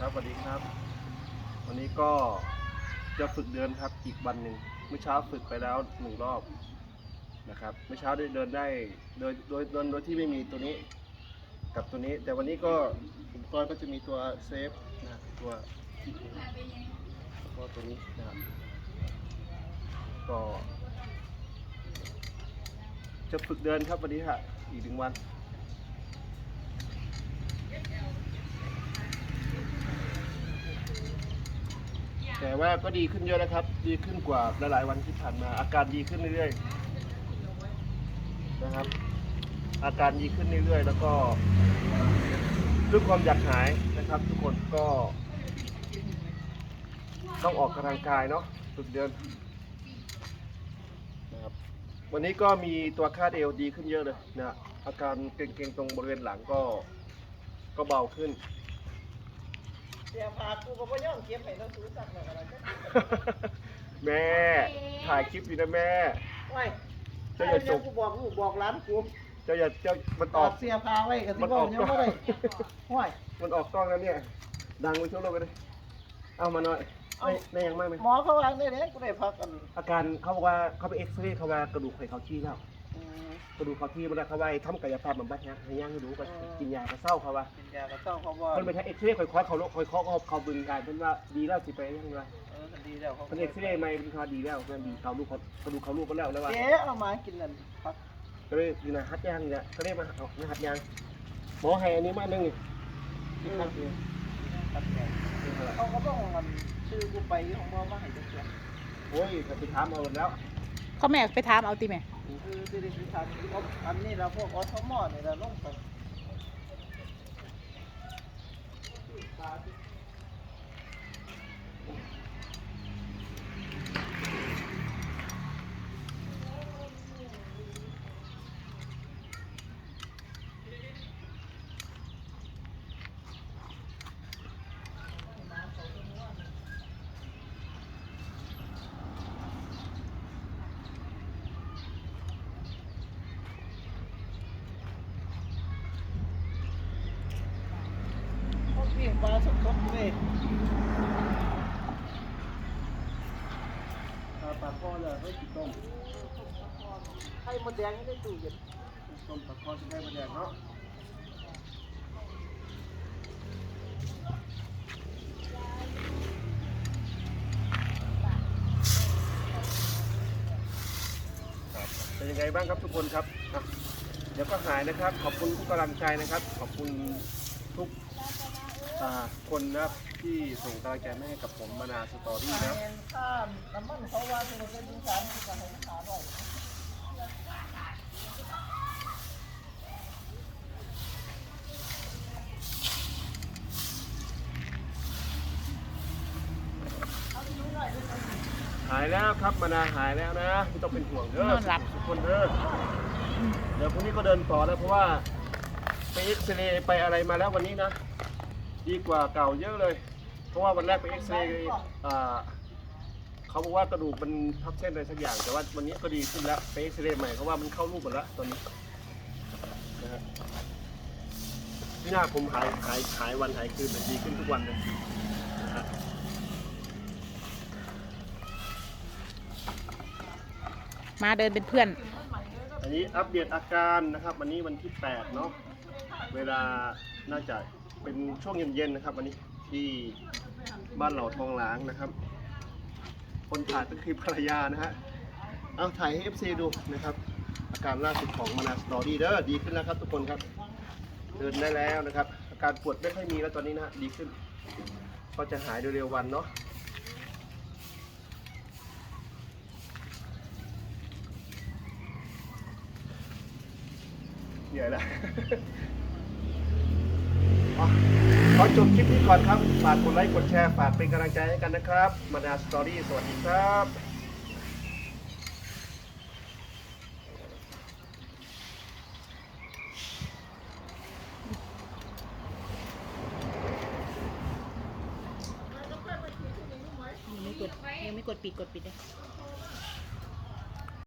ครับสวัสดีครับ วันนี้ก็จะฝึกเดินครับอีกวันหนึ่งเมื่อเช้าฝึกไปแล้วหนึ่งรอบนะครับเมื่อเช้าได้เดินได้โดยโดยโดยโดยที่ไม่มีตัวนี้กับตัวนี้ แต่วันนี้ก็อุปกรณ์ก็จะมีตัวเซฟนะตัวตัวตัวนี้นะครับก็จะฝึกเดินครับวันนี้ฮะอีกหนึ่งวัน แต่ว่าก็ดีขึ้นเยอะนะครับ ดีขึ้นกว่าหลายๆวันที่ผ่านมา อาการดีขึ้นเรื่อยๆนะครับ อาการดีขึ้นเรื่อยๆ แล้วก็ด้วยความอยากหายนะครับ ทุกคนก็ต้องออกกำลังกายเนาะฝึกเดินนะครับวันนี้ก็มีตัวคาดเอวดีขึ้นเยอะเลยนะอาการเกร็งๆตรงบริเวณหลังก็ก็เบาขึ้น เสียพากูก็บ่ยอมเก็บให้เราซื้อสักหน่อยอะไรกันแม่ ถ่ายคลิปอยู่นะแม่ ไว้เจ้าเจ้าอย่าอย่าจจกกกูบอกลูกบอกหลานกูเจ้าอย่าเจ้ามันตอออกดเสียพาไว้ก็สิมันบอออกกยังบ่ได้ห้วยมันออกกล้องแล้วเนี่ย ดังไปทั่วโลกเลย เอามาหน่อยได้ได้ยังไม่ไหมหมอเขาวางได้เด้กูได้พักกัน อาการเขาบอกว่าเขาไปเอ็กซเรย์เขาว่ากระดูกไขเขาชี้แล้วอืม กระดูกเขาชี้มาแล้วเขาว่าให้ทำกายภาพบำบัดฮะให้ย่างให้ดูก็อ๋อกินยากระเศร้าเขาว่ากินยากระเจ้าเขาว่าเพิ่นไปทำเอ็กซเรย์ค่อยๆเขาโลกค่อยๆเขาเขาบึงการเพิ่นว่าดีแล้วสิไปยังไงเออมันดีแล้วเขาเพิ่นเอ็กซเรย์ไม่เป็นคาดีแล้วเพิ่นดีเขาลูกเขากระดูกเขาลูกไปแล้วแล้วว่าเจ๊เอามากินนั่นพักก็เลยอยู่นะฮัดยางเนี่ยก็เลยมาเอานะฮัดยางหมอให้อันนี้มาหนึ่งนี่ที่ฮัดเนี่ยพักแก่เขาก็ต้องมันชื่อกูไปของบ่มาให้จักเทื่อโอ้ยก็ไปถามเอาแล้วเขาแม่ไปถามเอาติแม่ คือสิได้สิทานอาอันนี้เราพวกออสมอเนี่ยเราลงไป ปลาสดๆเลยปลาปลาคอเลยไม่ติดต้มไข่มดแดงไม่ได้ตู้เย็นต้มปลาคอจะได้มาแดงเนาะเป็นยังไงบ้างครับทุกคนครับ เดี๋ยวก็หายนะครับ ขอบคุณทุกกำลังใจนะครับ ขอบคุณทุก อ่าคนนะครับที่ส่งกำลังใจมาให้กับผมมานาสตอรี่นะแมนข้ามน้ำมันเขาว่าเป็นคนที่สามที่จะให้ขาหน่อยเอาไปดูหน่อยดูหน่อยหายแล้วครับมานาหายแล้วนะไม่ต้องเป็นห่วงเด้อนอนหลับ ทุกคนเด้อเดี๋ยวพรุ่งนี้ก็เดินต่อแล้วเพราะว่าไปเอ็กซเรย์ไปอะไรมาแล้ววันนี้นะ ดีกว่าเก่าเยอะเลย เพราะว่าวันแรกไปเอ็กซเรย์อ่าเขาบอกว่ากระดูกมันทับเส้นอะไรสักอย่าง แต่ว่าวันนี้ก็ดีขึ้นแล้วไปเอ็กซเรย์ใหม่เพราะว่ามันเข้ารูปหมดแล้วตอนนี้นะฮะที่หน้าผมหายหายหายวันหายคืนแต่ดีขึ้นทุกวันเลยนะฮะมาเดินเป็นเพื่อน อันนี้อัปเดตอาการนะครับ วันนี้วันที่ 8 เนาะเวลาน่าจะ เป็นช่วงเย็นๆนะครับ วันนี้ที่บ้านเหล่าทองหลางนะครับ คนถ่ายก็คือภรรยานะฮะเอาถ่ายให้ FC ดูนะครับ อาการล่าสุดของมานาสตอรี่เด้อดีขึ้นแล้วครับทุกคนครับ เดินได้แล้วนะครับ อาการปวดไม่ค่อยมีแล้วตอนนี้นะฮะดีขึ้น ก็จะหายโดยเร็ววันเนาะเหนื่อยละ ขอจบคลิปนี้ก่อนครับ ฝากกดไลค์ กดแชร์ ฝากเป็นกำลังใจให้กันนะครับมาดาสตอรี่ สวัสดีครับยังไม่กดยังไม่กดปิดกดปิดเลย